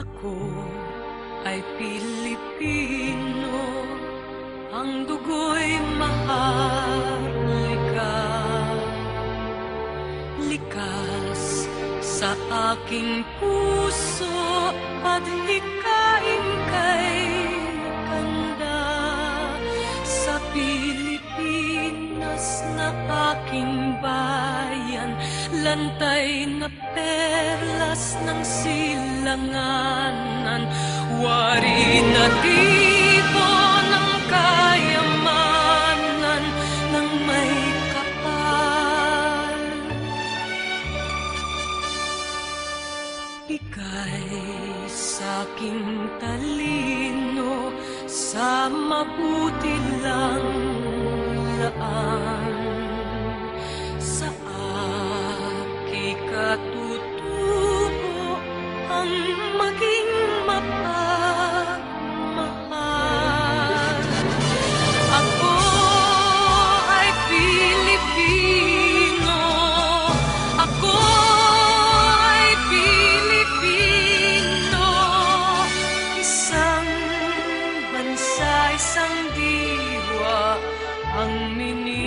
Ako ay Pilipino, ang dugo'y maharlika. Likas sa aking puso at hikain lantay na perlas ng silanganan, wari na tipo ng kayamanan ng may kapal. Ika'y sa aking talino, sa mabuti lang laan. isang diwa ang mini